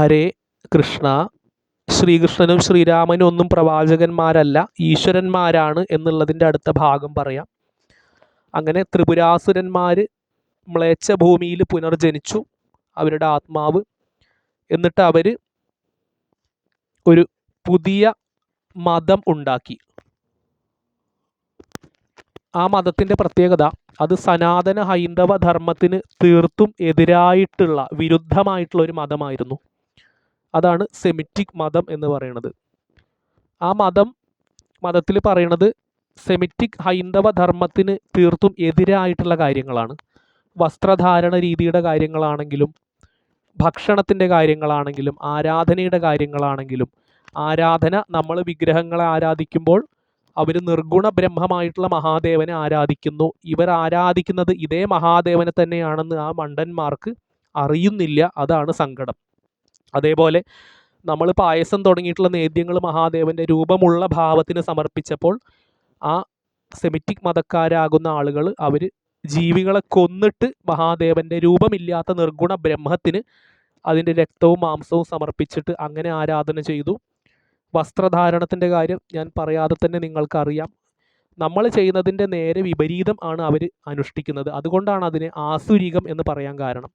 ഹരേ കൃഷ്ണ. ശ്രീകൃഷ്ണനും ശ്രീരാമനും ഒന്നും പ്രവാചകന്മാരല്ല ഈശ്വരന്മാരാണ് എന്നുള്ളതിന്റെ അടുത്ത ഭാഗം പറയാം. അങ്ങനെ ത്രിപുരാസുരന്മാർ മ്ലേച്ഛ ഭൂമിയിൽ പുനർജനിച്ചു അവരുടെ ആത്മാവ്. എന്നിട്ട് അവർ ഒരു പുതിയ മതം ഉണ്ടാക്കി. ആ മതത്തിന്റെ പ്രത്യേകത അത് സനാതന ഹൈന്ദവ ധർമ്മത്തിന് തീർത്തും എതിരായിട്ടുള്ള വിരുദ്ധമായിട്ടുള്ള ഒരു മതമായിരുന്നു. അതാണ് സെമിറ്റിക് മതം എന്ന് പറയുന്നത് ആ മതം മതത്തിൽ പറയുന്നത് സെമിറ്റിക് ഹൈന്ദവ ധർമ്മത്തിന് തീർത്തും എതിരായിട്ടുള്ള കാര്യങ്ങളാണ്. വസ്ത്രധാരണ രീതിയുടെ കാര്യങ്ങളാണെങ്കിലും ഭക്ഷണത്തിന്റെ കാര്യങ്ങളാണെങ്കിലും ആരാധനയുടെ കാര്യങ്ങളാണെങ്കിലും ആരാധന നമ്മൾ വിഗ്രഹങ്ങളെ ആരാധിക്കുമ്പോൾ അവർ നിർഗുണ ബ്രഹ്മമായിട്ടുള്ള മഹാദേവനെ ആരാധിക്കുന്നു. ഇവർ ആരാധിക്കുന്നത് ഇതേ മഹാദേവനെ തന്നെയാണെന്ന് ആ മണ്ടന്മാർക്ക് അറിയുന്നില്ല. അതാണ് സങ്കടം. അതേപോലെ നമ്മൾ പായസം തുടങ്ങിയിട്ടുള്ള നേദ്യങ്ങൾ മഹാദേവന്റെ രൂപമുള്ള ഭാവത്തിന് സമർപ്പിച്ചപ്പോൾ ആ സെമിറ്റിക് മതക്കാരാകുന്ന ആളുകൾ അവർ ജീവികളെ കൊന്നിട്ട് മഹാദേവന്റെ രൂപമില്ലാത്ത നിർഗുണ ബ്രഹ്മത്തിന് അതിന്റെ രക്തവും മാംസവും സമർപ്പിച്ചിട്ട് അങ്ങനെ ആരാധന ചെയ്തു. വസ്ത്രധാരണത്തിന്റെ കാര്യം ഞാൻ പറയാതെ തന്നെ നിങ്ങൾക്കറിയാം. നമ്മൾ ചെയ്യുന്നതിന്റെ നേരെ വിപരീതം ആണ് അവർ അനുഷ്ഠിക്കുന്നത്. അതുകൊണ്ടാണ് അതിനെ ആസുരികം എന്ന് പറയാൻ കാരണം.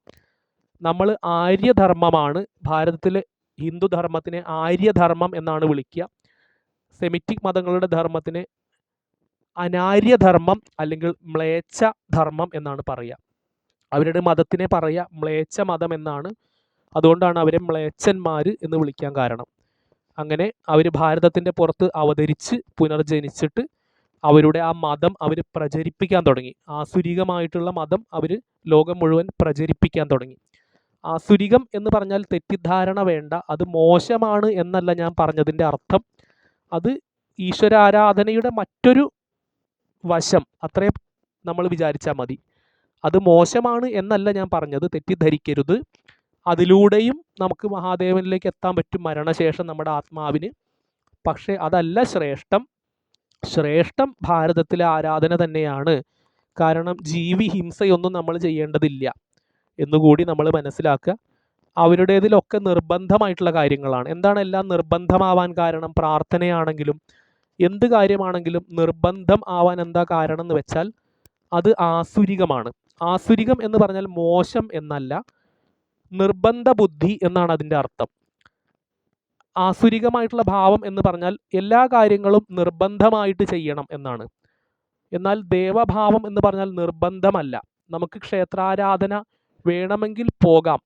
നമ്മൾ ആര്യധർമ്മമാണ്. ഭാരതത്തിലെ ഹിന്ദു ധർമ്മത്തിനെ ആര്യധർമ്മം എന്നാണ് വിളിക്കുക. സെമിറ്റിക് മതങ്ങളുടെ ധർമ്മത്തിനെ അനാര്യധർമ്മം അല്ലെങ്കിൽ മ്ലേച്ഛ ധർമ്മം എന്നാണ് പറയുക. അവരുടെ മതത്തിനെ പറയുക മ്ലേച്ഛ മതം എന്നാണ്. അതുകൊണ്ടാണ് അവരെ മ്ലേച്ഛന്മാർ എന്ന് വിളിക്കാൻ കാരണം. അങ്ങനെ അവർ ഭാരതത്തിന്റെ പുറത്ത് അവതരിച്ച് പുനർജനിച്ചിട്ട് അവരുടെ ആ മതം അവർ പ്രചരിപ്പിക്കാൻ തുടങ്ങി. ആസുരികമായിട്ടുള്ള മതം അവർ ലോകം മുഴുവൻ പ്രചരിപ്പിക്കാൻ തുടങ്ങി. ആസുരികം എന്ന് പറഞ്ഞാൽ തെറ്റിദ്ധാരണ വേണ്ട അത് മോശമാണ് എന്നല്ല ഞാൻ പറഞ്ഞതിന്റെ അർത്ഥം. അത് ഈശ്വരാരാധനയുടെ മറ്റൊരു വശം അത്രേ നമ്മൾ വിചാരിച്ചാൽ മതി. അത് മോശമാണ് എന്നല്ല ഞാൻ പറഞ്ഞത് തെറ്റിദ്ധരിക്കരുത്. അതിലൂടെയും നമുക്ക് മഹാദേവനിലേക്ക് എത്താൻ പറ്റും മരണശേഷം നമ്മുടെ ആത്മാവിന്. പക്ഷേ അതല്ല ശ്രേഷ്ഠം. ശ്രേഷ്ഠം ഭാരതത്തിലെ ആരാധന തന്നെയാണ്. കാരണം ജീവി ഹിംസയൊന്നും നമ്മൾ ചെയ്യേണ്ടതില്ല. എന്നുകൂടി നമ്മൾ മനസ്സിലാക്കുക. അവരുടേതിലൊക്കെ നിർബന്ധമായിട്ടുള്ള കാര്യങ്ങളാണ്. എന്താണ് എല്ലാം നിർബന്ധമാവാൻ കാരണം? പ്രാർത്ഥനയാണെങ്കിലും എന്ത് കാര്യമാണെങ്കിലും നിർബന്ധം ആവാൻ എന്താ കാരണം എന്ന് വെച്ചാൽ അത് ആസുരികമാണ്. ആസുരികം എന്ന് പറഞ്ഞാൽ മോശം എന്നല്ല നിർബന്ധ ബുദ്ധി എന്നാണ് അതിന്റെ അർത്ഥം. ആസുരികമായിട്ടുള്ള ഭാവം എന്ന് പറഞ്ഞാൽ എല്ലാ കാര്യങ്ങളും നിർബന്ധമായിട്ട് ചെയ്യണം എന്നാണ്. എന്നാൽ ദേവഭാവം എന്ന് പറഞ്ഞാൽ നിർബന്ധമല്ല. നമുക്ക് ക്ഷേത്രാരാധന വേണമെങ്കിൽ പോകാം.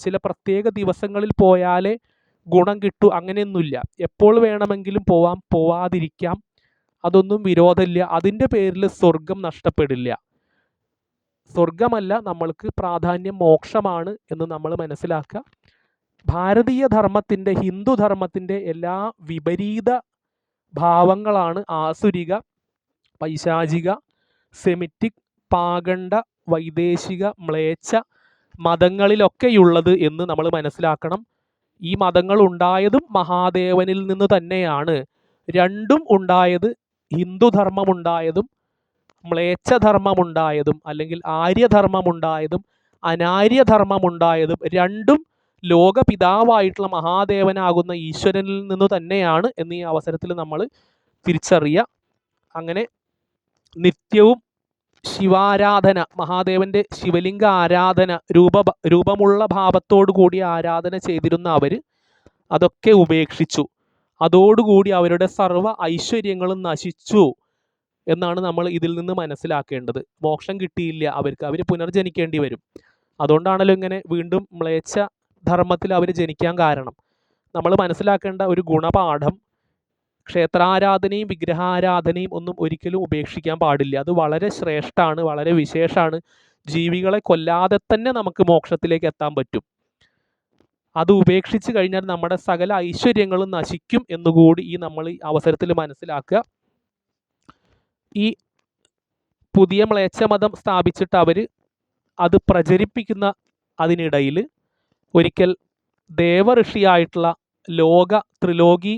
ചില പ്രത്യേക ദിവസങ്ങളിൽ പോയാലേ ഗുണം കിട്ടൂ അങ്ങനെയൊന്നുമില്ല. എപ്പോൾ വേണമെങ്കിലും പോവാം പോവാതിരിക്കാം. അതൊന്നും വിരോധമില്ല. അതിന്റെ പേരിൽ സ്വർഗം നഷ്ടപ്പെടില്ല. സ്വർഗമല്ല നമ്മൾക്ക് പ്രാധാന്യം മോക്ഷമാണ് എന്ന് നമ്മൾ മനസ്സിലാക്കുക. ഭാരതീയ ധർമ്മത്തിന്റെ ഹിന്ദു ധർമ്മത്തിന്റെ എല്ലാ വിപരീത ഭാവങ്ങളാണ് ആസുരിക പൈശാചിക സെമിറ്റിക് പാഗണ്ഡ വൈദേശിക മ്ലേച്ഛ മതങ്ങളിലൊക്കെയുള്ളത് എന്ന് നമ്മൾ മനസ്സിലാക്കണം. ഈ മതങ്ങൾ ഉണ്ടായതും മഹാദേവനിൽ നിന്ന് തന്നെയാണ്. രണ്ടും ഉണ്ടായത് ഹിന്ദുധർമ്മമുണ്ടായതും മ്ലേച്ഛധർമ്മമുണ്ടായതും അല്ലെങ്കിൽ ആര്യധർമ്മമുണ്ടായതും അനാര്യധർമ്മമുണ്ടായതും രണ്ടും ലോകപിതാവായിട്ടുള്ള മഹാദേവനാകുന്ന ഈശ്വരനിൽ നിന്ന് തന്നെയാണ് എന്ന് ഈ അവസരത്തിൽ നമ്മൾ തിരിച്ചറിയുക. അങ്ങനെ നിത്യവും ശിവാരാധന മഹാദേവന്റെ ശിവലിംഗ ആരാധന രൂപ രൂപമുള്ള ഭാവത്തോടു കൂടി ആരാധന ചെയ്തിരുന്ന അവർ അതൊക്കെ ഉപേക്ഷിച്ചു. അതോടുകൂടി അവരുടെ സർവ ഐശ്വര്യങ്ങളും നശിച്ചു എന്നാണ് നമ്മൾ ഇതിൽ നിന്ന് മനസ്സിലാക്കേണ്ടത്. മോക്ഷം കിട്ടിയില്ല അവർക്ക് അവർ പുനർജനിക്കേണ്ടി വരും. അതുകൊണ്ടാണല്ലോ ഇങ്ങനെ വീണ്ടും മ്ലേച്ഛ ധർമ്മത്തിൽ അവർ ജനിക്കാൻ കാരണം. നമ്മൾ മനസ്സിലാക്കേണ്ട ഒരു ഗുണപാഠം ക്ഷേത്രാരാധനയും വിഗ്രഹാരാധനയും ഒന്നും ഒരിക്കലും ഉപേക്ഷിക്കാൻ പാടില്ല. അത് വളരെ ശ്രേഷ്ഠമാണ് വളരെ വിശേഷമാണ് ജീവികളെ കൊല്ലാതെ തന്നെ നമുക്ക് മോക്ഷത്തിലേക്ക് എത്താൻ പറ്റും. അത് ഉപേക്ഷിച്ച് കഴിഞ്ഞാൽ നമ്മുടെ സകല ഐശ്വര്യങ്ങളും നശിക്കും എന്നുകൂടി ഈ നമ്മൾ ഈ അവസരത്തിൽ മനസ്സിലാക്കുക. ഈ പുതിയ മ്ലേച്ഛമതം സ്ഥാപിച്ചിട്ട് അവർ അത് പ്രചരിപ്പിക്കുന്ന അതിനിടയിൽ ഒരിക്കൽ ദേവഋഷിയായിട്ടുള്ള ലോക ത്രിലോകി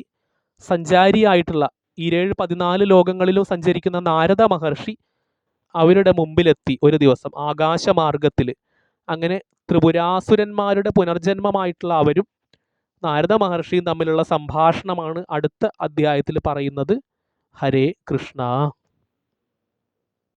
സഞ്ചാരിയായിട്ടുള്ള ഇരേഴ് പതിനാല് ലോകങ്ങളിലും സഞ്ചരിക്കുന്ന നാരദ മഹർഷി അവരുടെ മുമ്പിലെത്തി ഒരു ദിവസം ആകാശമാർഗത്തിൽ അങ്ങനെ ത്രിപുരാസുരന്മാരുടെ പുനർജന്മമായിട്ടുള്ള അവരും നാരദ മഹർഷിയും തമ്മിലുള്ള സംഭാഷണമാണ് അടുത്ത അധ്യായത്തിൽ പറയുന്നത്. ഹരേ കൃഷ്ണ.